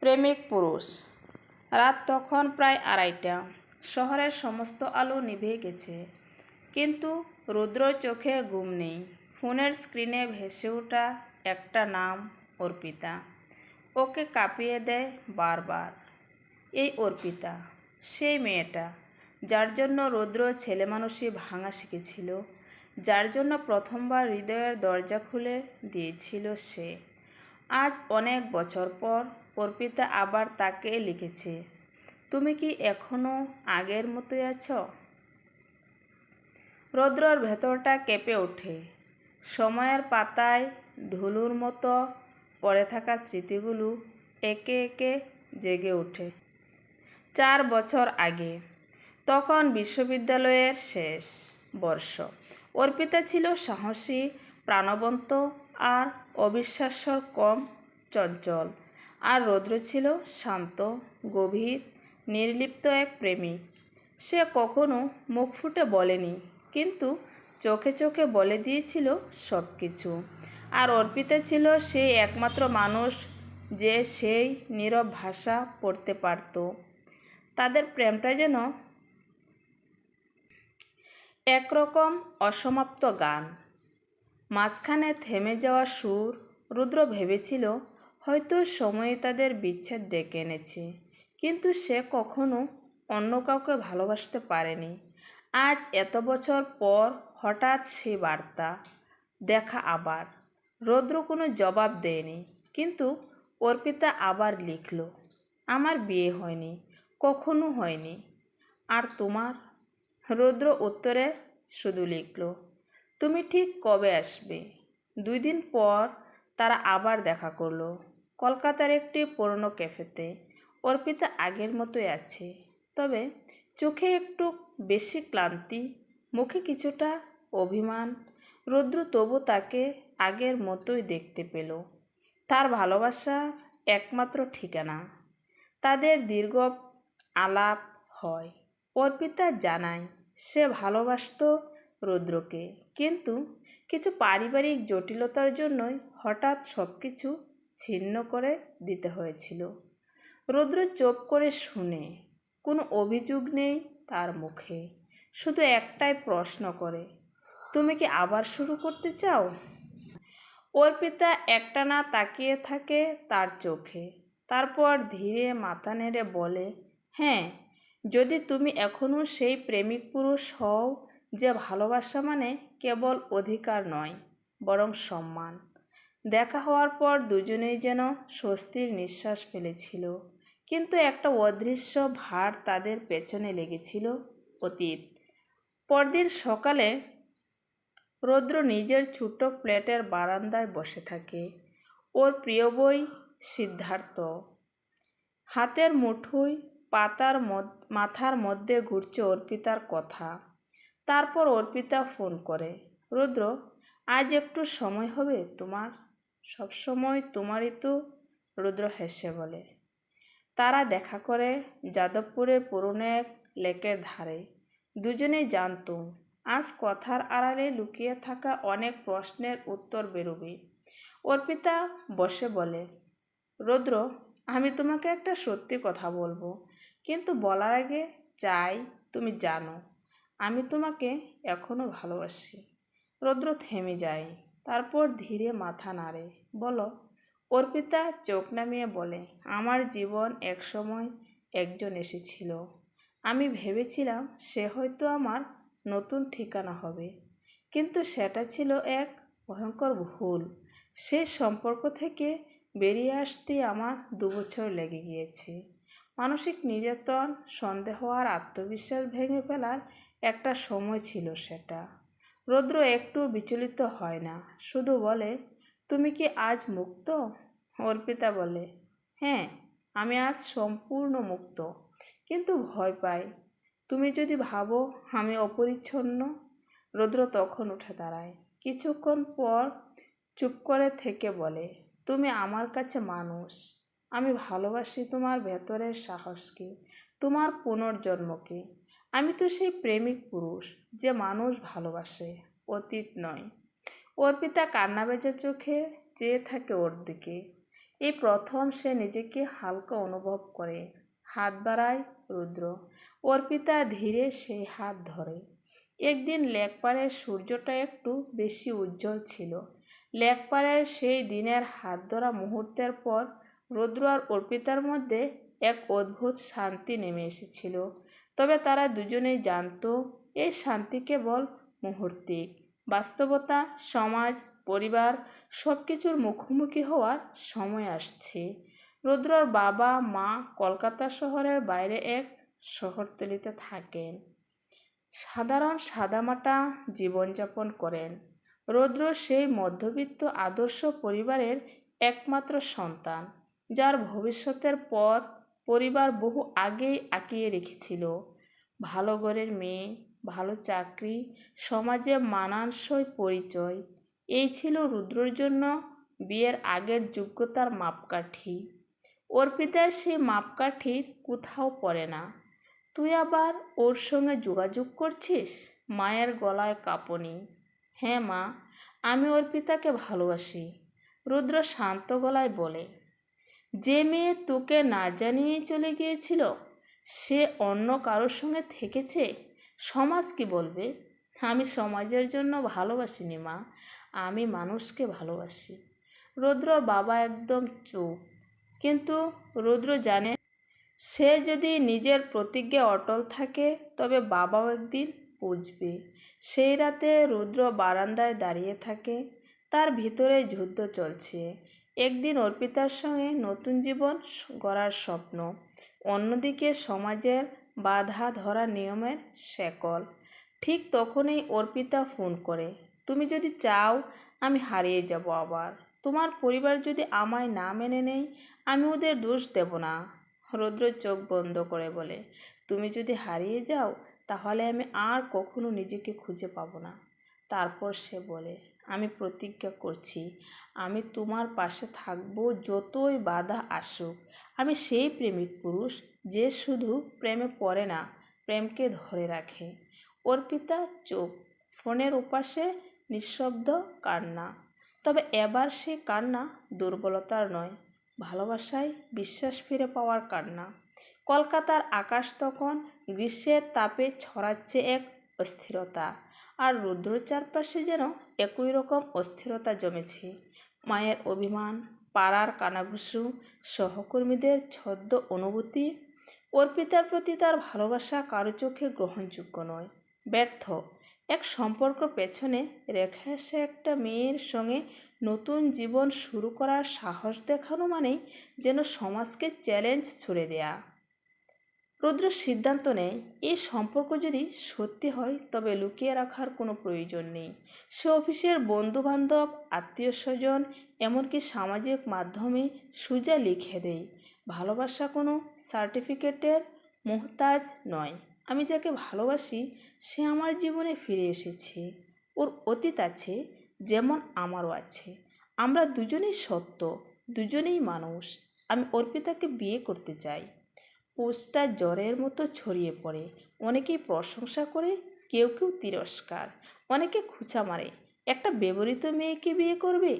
প্রেমিক পুরুষ। রাত তখন প্রায় আড়াইটা। শহরের সমস্ত আলো নিভে গেছে। কিন্তু রুদ্রর চোখে ঘুম নেই। ফোনের স্ক্রিনে ভেসে ওঠা একটা নাম অর্পিতা। ওকে কাঁপিয়ে দেয় বারবার। এই অর্পিতা, সেই মেয়েটা, যার জন্য রৌদ্র ছেলে মানুষই ভাঙা শিখেছিল, যার জন্য প্রথমবার হৃদয়ের দরজা খুলে দিয়েছিল সে। আজ অনেক বছর পর অর্পিতা আবার তাকে লিখেছে। তুমি কি এখনও আগের মতোই আছো? রৌদ্রর ভেতরটা কেঁপে ওঠে। সময়ের পাতায় ধুলুর মতো পড়ে থাকা স্মৃতিগুলো একে একে জেগে ওঠে। চার বছর আগে, তখন বিশ্ববিদ্যালয়ের শেষ বর্ষ। অর্পিতা ছিল সাহসী, প্রাণবন্ত আর অবিশ্বাস্যর কম চঞ্চল। আর রৌদ্র ছিল শান্ত, গভীর, নির্লিপ্ত এক প্রেমিক সে কখনো মুখ ফুটে বলেনি, কিন্তু চোখে চোখে বলে দিয়েছিল সব কিছু আর অর্পিতা ছিল সেই একমাত্র মানুষ যে সেই নীরব ভাষা পড়তে পারত। তাদের প্রেমটা যেন একরকম অসমাপ্ত গান। মাঝখানে থেমে যাওয়া সুর রুদ্র ভেবেছিল, হয়তো সময় তাদের বিচ্ছেদ ডেকে এনেছে। কিন্তু সে কখনো অন্য কাউকে ভালোবাসতে পারেনি। আজ এত বছর পর হঠাৎ সেই বার্তা, দেখা আবার। রৌদ্র কোনো জবাব দেয়নি, কিন্তু অর্পিতা আবার লিখল, আমার বিয়ে হয়নি, কখনো হয়নি। আর তোমার? রৌদ্র উত্তরে শুধু লিখল তুমি ঠিক কবে আসবে? দুই দিন পর তারা আবার দেখা করল। কলকাতার একটি পুরনো ক্যাফেতে। অর্পিতা আগের মতোই আছে। তবে চোখে একটু বেশি ক্লান্তি, মুখে কিছুটা অভিমান। রৌদ্র তবু তাকে আগের মতোই দেখতে পেল। তার ভালোবাসা একমাত্র ঠিকানা। তাদের দীর্ঘ আলাপ হয়। অর্পিতা জানায়, সে ভালোবাসত রৌদ্রকে। কিন্তু কিছু পারিবারিক জটিলতার জন্যই হঠাৎ সব কিছু ছিন্ন করে দিতে হয়েছিল। রৌদ্র চোপ করে শুনে, কোনো অভিযোগ নেই তার মুখে, শুধু একটাই প্রশ্ন করে, তুমি কি আবার শুরু করতে চাও? অর্পিতা একটানা তাকিয়ে থাকে তার চোখে, তারপর ধীরে মাথা নেড়ে বলে হ্যাঁ যদি তুমি এখনও সেই প্রেমিক পুরুষ হও যে ভালোবাসা মানে কেবল অধিকার নয়, বরং সম্মান। দেখা হওয়ার পর দুজনেই যেন স্বস্তির নিঃশ্বাস ফেলেছিল, কিন্তু একটা অদৃশ্য ভার তাদের পেছনে লেগেছিল অতীত। পরদিন সকালে রৌদ্র নিজের ছোট ফ্ল্যাটের বারান্দায় বসে থাকে। ওর প্রিয় বই সিদ্ধার্থ। হাতের মুঠোয় পাতার মাথার মধ্যে ঘুরছে অর্পিতার কথা। তারপর অর্পিতা ফোন করে, রুদ্র, আজ একটু সময় হবে তোমার? সব সময় তোমারই তো, রুদ্র হেসে বলে। তারা দেখা করে যাদবপুরের পুরনো এক লেকের ধারে। দুজনেই জানতো, আজ কথার আড়ালে লুকিয়ে থাকা অনেক প্রশ্নের উত্তর বেরোবে। অর্পিতা বসে বলে, রুদ্র, আমি তোমাকে একটা সত্যি কথা বলব। কিন্তু বলার আগে চাই তুমি জানো আমি তোমাকে এখনও ভালোবাসি। রৌদ্র থেমে যায়, তারপর ধীরে মাথা নাড়ে। বলো, অর্পিতা চোখ নামিয়ে বলে, আমার জীবন একসময় একজন এসেছিল। আমি ভেবেছিলাম সে হয়তো আমার নতুন ঠিকানা হবে। কিন্তু সেটা ছিল এক ভয়ঙ্কর ভুল। সে সম্পর্ক থেকে বেরিয়ে আসতে আমার দুবছর লেগে গিয়েছে। মানসিক নির্যাতন, সন্দেহ আর আত্মবিশ্বাস ভেঙে ফেলার একটা সময় ছিল সেটা। রৌদ্র একটু বিচলিত হয় না, শুধু বলে, তুমি কি আজ মুক্ত? অর্পিতা বলে হ্যাঁ আমি আজ সম্পূর্ণ মুক্ত, কিন্তু ভয় পাই। তুমি যদি ভাবো আমি অপরিচ্ছন্ন? রৌদ্র তখন উঠে দাঁড়ায়। কিছুক্ষণ পর চুপ করে থেকে বলে, তুমি আমার কাছে মানুষ। আমি ভালোবাসি তোমার ভেতরের সাহসকে, তোমার পুনর্জন্মকে। আমি তো সেই প্রেমিক পুরুষ যে মানুষ ভালোবাসে, অতীত নয়। অর্পিতা কান্না বেজা চোখে চেয়ে থাকে ওর দিকে। এই প্রথম সে নিজেকে হালকা অনুভব করে, হাত বাড়ায় রুদ্র। অর্পিতা ধীরে সেই হাত ধরে। একদিন লেকপাড়ের সূর্যটা একটু বেশি উজ্জ্বল ছিল। লেকপাড়ের সেই দিনের হাত ধরা মুহূর্তের পর রুদ্র আর অর্পিতার মধ্যে এক অদ্ভুত শান্তি নেমে এসেছিল। তবে তারা দুজনেই জানত এই শান্তি কেবল মুহূর্তিক বাস্তবতা, সমাজ, পরিবার সব কিছুর মুখোমুখি হওয়ার সময় আসছে। রুদ্রর বাবা, মা কলকাতা শহরের বাইরে এক শহরতলিতে থাকেন। সাধারণ সাদামাটা জীবনযাপন করেন। রৌদ্র সেই মধ্যবিত্ত আদর্শ পরিবারের একমাত্র সন্তান, যার ভবিষ্যতের পথ পরিবার বহু আগেই আঁকিয়ে রেখেছিল। ভালো ঘরের মেয়ে, ভালো চাকরি, সমাজে মানানসই পরিচয়। এই ছিল রুদ্রর জন্য বিয়ের আগের যোগ্যতার মাপকাঠি। অর্পিতার সেই মাপকাঠির কোথাও পড়ে না। তুই আবার ওর সঙ্গে যোগাযোগ করছিস? মায়ের গলায় কাঁপনি। হ্যাঁ মা, আমি অর্পিতাকে ভালোবাসি। রুদ্র শান্ত গলায় বলে, যে মেয়ে তোকে না জানিয়েই চলে গিয়েছিল সে অন্য কারোর সঙ্গে থেকেছে? সমাজ কি বলবে? আমি সমাজের জন্য ভালোবাসিনি, মা। আমি মানুষকে ভালোবাসি। রুদ্রর বাবা একদম চুপ। কিন্তু রৌদ্র জানে সে যদি নিজের প্রতিজ্ঞা অটল থাকে, তবে বাবাও একদিন বুঝবে। সেই রাতে রুদ্র বারান্দায় দাঁড়িয়ে থাকে। তার ভিতরে যুদ্ধ চলছে। একদিন অর্পিতার সঙ্গে নতুন জীবন গড়ার স্বপ্ন। অন্যদিকে সমাজের বাধা ধরা নিয়মের শেকল। ঠিক তখনই অর্পিতা ফোন করে, তুমি যদি চাও, আমি হারিয়ে যাব আবার। তোমার পরিবার যদি আমায় না মেনে নেয়, আমি ওদের দোষ দেব না। রৌদ্র চোখ বন্ধ করে বলে, তুমি যদি হারিয়ে যাও, তাহলে আমি আর কখনো নিজেকে খুঁজে পাবো না। তারপর সে বলে আমি প্রতিজ্ঞা করছি, আমি তোমার পাশে থাকব যতই বাধা আসুক। আমি সেই প্রেমিক পুরুষ যে শুধু প্রেমে পড়ে না, প্রেমকে ধরে রাখে। অর্পিতা চোখ ফোনের ওপাশে নিঃশব্দ কান্না। তবে এবার সে কান্না দুর্বলতার নয়, ভালোবাসায় বিশ্বাস ফিরে পাওয়ার কান্না। কলকাতার আকাশ তখন গ্রীষ্মের তাপে ছড়াচ্ছে এক অস্থিরতা। আর রুদ্র চারপাশে যেন একই রকম অস্থিরতা জমেছে। মায়ের অভিমান, পাড়ার কানাঘুষু, সহকর্মীদের ছদ্ম অনুভূতি। অর্পিতার প্রতি তার ভালোবাসা কারও চোখে গ্রহণযোগ্য নয়, ব্যর্থ। এক সম্পর্ক পেছনে রেখে এসে একটা মেয়ের সঙ্গে নতুন জীবন শুরু করার সাহস দেখানো মানেই যেন সমাজকে চ্যালেঞ্জ ছুড়ে দেয়া। রুদ্র সিদ্ধান্ত নেয় এই সম্পর্ক যদি সত্যি হয়, তবে লুকিয়ে রাখার কোনো প্রয়োজন নেই। সে অফিসের বন্ধুবান্ধব আত্মীয় স্বজন এমনকি সামাজিক মাধ্যমে সুজা লিখে দেয়, ভালোবাসা কোনো সার্টিফিকেটের মোহতাজ নয়। আমি যাকে ভালোবাসি, সে আমার জীবনে ফিরে এসেছে। ওর অতীত আছে, যেমন আমারও আছে। আমরা দুজনেই সত্য, দুজনেই মানুষ। আমি অর্পিতাকে বিয়ে করতে চাই। পোস্টটা জ্বরের মতো ছড়িয়ে পড়ে। অনেকেই প্রশংসা করে, কেউ কেউ তিরস্কার। অনেকে খুঁচা মারে, একটা ব্যবহৃত মেয়েকে বিয়ে করবে?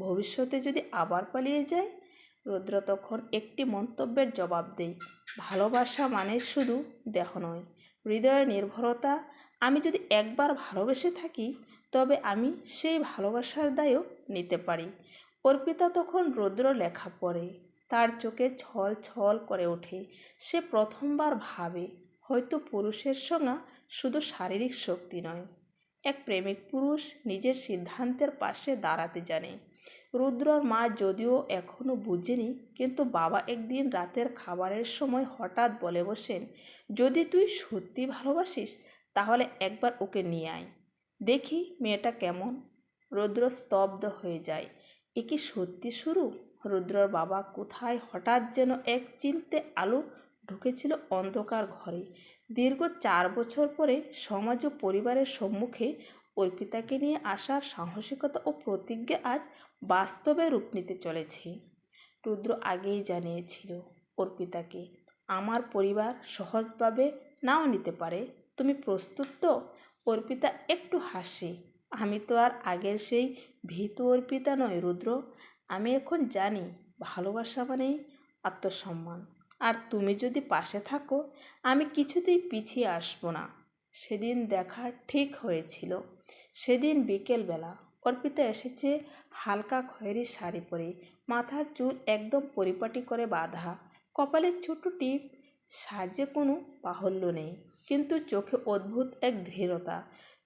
ভবিষ্যতে যদি আবার পালিয়ে যায়? রুদ্র তখন একটি মন্তব্যের জবাব দেয়, ভালোবাসা মানে শুধু দেহ নয়, হৃদয়ের নির্ভরতা। আমি যদি একবার ভালোবেসে থাকি, তবে আমি সেই ভালোবাসার দায়ও নিতে পারি। অর্পিতা তখন রৌদ্র লেখা পড়ে তার চোখে ছল ছল করে ওঠে। সে প্রথমবার ভাবে, হয়তো পুরুষের সঙ্গে শুধু শারীরিক শক্তি নয়। এক প্রেমিক পুরুষ নিজের সিদ্ধান্তের পাশে দাঁড়াতে জানে। রুদ্রর মা যদিও এখনও বুঝেনি, কিন্তু বাবা একদিন রাতের খাবারের সময় হঠাৎ বলে বসেন, যদি তুই সত্যি ভালোবাসিস, তাহলে একবার ওকে নিয়ে আয়। দেখি মেয়েটা কেমন। রুদ্র স্তব্ধ হয়ে যায়, এ কি সত্যি শুরু? রুদ্রর বাবা কোথায় হঠাৎ যেন এক চিনতে আলো ঢুকেছিল অন্ধকার ঘরে। দীর্ঘ চার বছর পরে সমাজ ও পরিবারের সম্মুখে অর্পিতাকে নিয়ে আসার সাহসিকতা ও প্রতিজ্ঞা আজ বাস্তবে রূপ নিতে চলেছে। রুদ্র আগেই জানিয়েছিল অর্পিতাকে, আমার পরিবার সহজভাবে নাও নিতে পারে। তুমি প্রস্তুত তো? অর্পিতা একটু হাসে, আমি তো আর আগের সেই ভীতু অর্পিতা নয় রুদ্র। আমি এখন জানি ভালোবাসা মানেই আত্মসম্মান। আর তুমি যদি পাশে থাকো, আমি কিছুতেই পিছিয়ে আসব না। সেদিন দেখা ঠিক হয়েছিল। সেদিন বিকেলবেলা অর্পিতা এসেছে হালকা খয়েরি শাড়ি পরে, মাথার চুল একদম পরিপাটি করে বাঁধা। কপালের ছোট টিপ, সাজে কোনো বাহুল্য নেই, কিন্তু চোখে অদ্ভুত এক দৃঢ়তা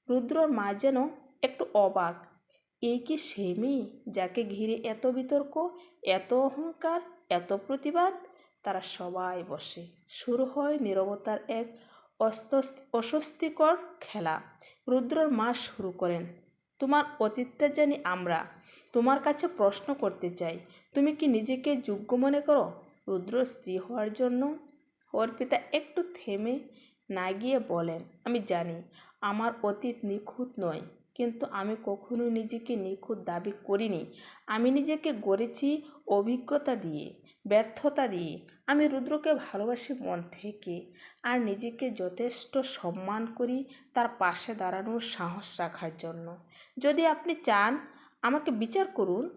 রুদ্রর মা যেন একটু অবাক এই কি সেই মেয়ে যাকে ঘিরে এত বিতর্ক, এত অহংকার, এত প্রতিবাদ? তারা সবাই বসে। শুরু হয় নীরবতার এক অস্ত অস্বস্তিকর খেলা। রুদ্রর মা শুরু করেন, তোমার অতীতটা জানি আমরা। তোমার কাছে প্রশ্ন করতে চাই, তুমি কি নিজেকে যোগ্য মনে করো? রুদ্র স্ত্রী হওয়ার জন্য অর্পিতা একটু থেমে না গিয়ে বলেন, আমি জানি, আমার অতীত নিখুঁত নয়। কিন্তু আমি কখনো নিজেকে নিখুঁত দাবি করিনি। আমি নিজেকে গড়েছি অভিজ্ঞতা দিয়ে, ব্যর্থতা দিয়ে। আমি রুদ্রকে ভালোবাসি মন থেকে। আর নিজেকে যথেষ্ট সম্মান করি তার পাশে দাঁড়ানোর সাহস রাখার জন্য। যদি আপনি চান, আমাকে বিচার করুন।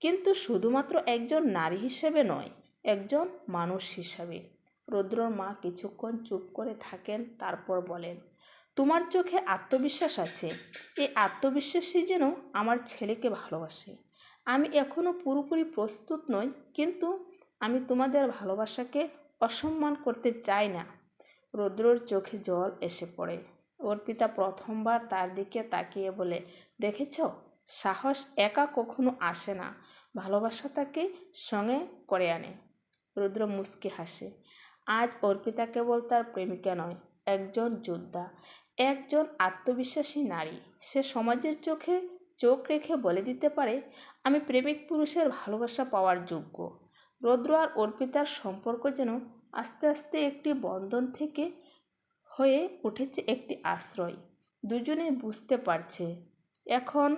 কিন্তু শুধুমাত্র একজন নারী হিসেবে নয়, একজন মানুষ হিসাবে। রুদ্রর মা কিছুক্ষণ চুপ করে থাকেন, তারপর বলেন তোমার চোখে আত্মবিশ্বাস আছে। এই আত্মবিশ্বাসই যেন আমার ছেলেকে ভালোবাসে। আমি এখনও পুরোপুরি প্রস্তুত নই, কিন্তু আমি তোমাদের ভালোবাসাকে অসম্মান করতে চাই না। রৌদ্রর চোখে জল এসে পড়ে। অর্পিতা প্রথমবার তার দিকে তাকিয়ে বলে, দেখেছ? সাহস একা কখনো আসে না। ভালোবাসা তাকে সঙ্গে করে আনে। রুদ্র মুচকি হাসে। আজ অর্পিতা কেবল তার প্রেমিকা নয় একজন যোদ্ধা, একজন আত্মবিশ্বাসী নারী। সে সমাজের চোখে চোখ রেখে বলে দিতে পারে, আমি প্রেমিক পুরুষের ভালোবাসা পাওয়ার যোগ্য। রৌদ্র আর অর্পিতার সম্পর্ক যেন আস্তে আস্তে একটি বন্ধন থেকে হয়ে উঠেছে একটি আশ্রয়। দুজনে বুঝতে পারছে। এখন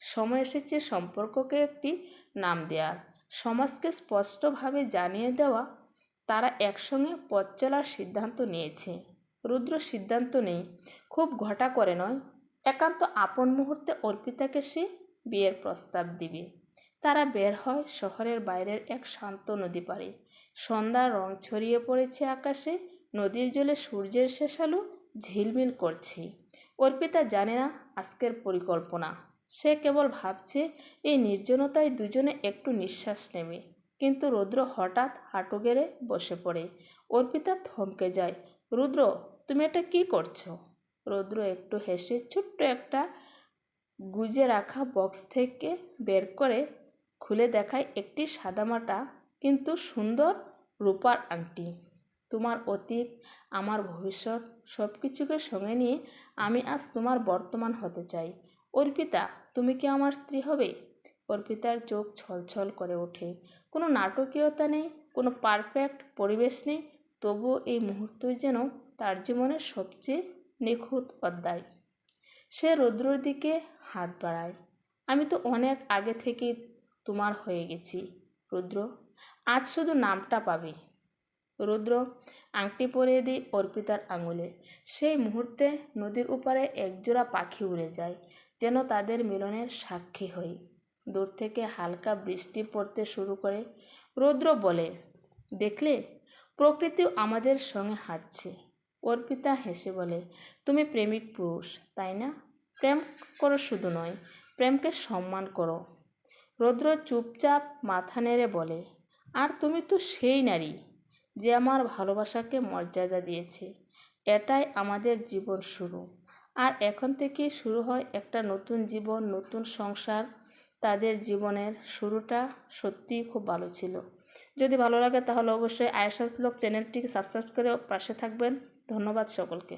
সময় এসেছে সম্পর্ককে একটি নাম দেওয়ার সমাজকে স্পষ্টভাবে জানিয়ে দেওয়া, তারা একসঙ্গে পথ চলার সিদ্ধান্ত নিয়েছে। রুদ্র সিদ্ধান্ত নেই। খুব ঘটা করে নয়। একান্ত আপন মুহূর্তে অর্পিতাকে সে বিয়ের প্রস্তাব দিবে। তারা বের হয় শহরের বাইরের এক শান্ত নদী পাড়ে। সন্ধ্যার রং ছড়িয়ে পড়েছে আকাশে, নদীর জলে সূর্যের শেষ আলো ঝিলমিল করছে। অর্পিতা জানে না আজকের পরিকল্পনা। সে কেবল ভাবছে, এই নির্জনতায় দুজনে একটু নিঃশ্বাস নেবে। কিন্তু রুদ্র হঠাৎ হাঁটু গেড়ে বসে পড়ে। অর্পিতা থমকে যায়। রুদ্র তুমি এটা কি করছ? রৌদ্র একটু হেসে ছোট্ট একটা গুজে রাখা বক্স থেকে বের করে খুলে দেখায় একটি সাদামাটা কিন্তু সুন্দর রূপার আংটি। তোমার অতীত, আমার ভবিষ্যৎ সব কিছুকে সঙ্গে নিয়ে আমি আজ তোমার বর্তমান হতে চাই। অর্পিতা, তুমি কি আমার স্ত্রী হবে? অর্পিতার চোখ ছলছল করে ওঠে। কোনো নাটকীয়তা নেই, কোনো পারফেক্ট পরিবেশ নেই, তবুও এই মুহূর্তই যেন তার জীবনের সবচেয়ে নিখুঁত অধ্যায়। সে রৌদ্রর দিকে হাত বাড়ায়। আমি তো অনেক আগে থেকেই তোমার হয়ে গেছি, রুদ্র। আজ শুধু নামটা পাবে। রুদ্র আংটি পরিয়ে দিই অর্পিতার আঙুলে। সেই মুহূর্তে নদীর উপরে একজোড়া পাখি উড়ে যায়, যেন তাদের মিলনের সাক্ষী হই। দূর থেকে হালকা বৃষ্টি পড়তে শুরু করে। রৌদ্র বলে, দেখলে, প্রকৃতিও আমাদের সঙ্গে হাঁটছে। অর্পিতা হেসে বলে, তুমি প্রেমিক পুরুষ, তাই না? প্রেম করো শুধু নয়, প্রেমকে সম্মান করো। রৌদ্র চুপচাপ মাথা নেড়ে বলে, আর তুমি তো সেই নারী যে আমার ভালোবাসাকে মর্যাদা দিয়েছে। এটাই আমাদের জীবন শুরু। আর এখন থেকে শুরু হয় একটা নতুন জীবন, নতুন সংসার। তাদের জীবনের শুরুটা সত্যিই খুব ভালো ছিল। যদি ভালো লাগে তাহলে অবশ্যই আয়েশাস ব্লগ চ্যানেলটিকে সাবস্ক্রাইব করে পাশে থাকবেন। ধন্যবাদ সকলকে।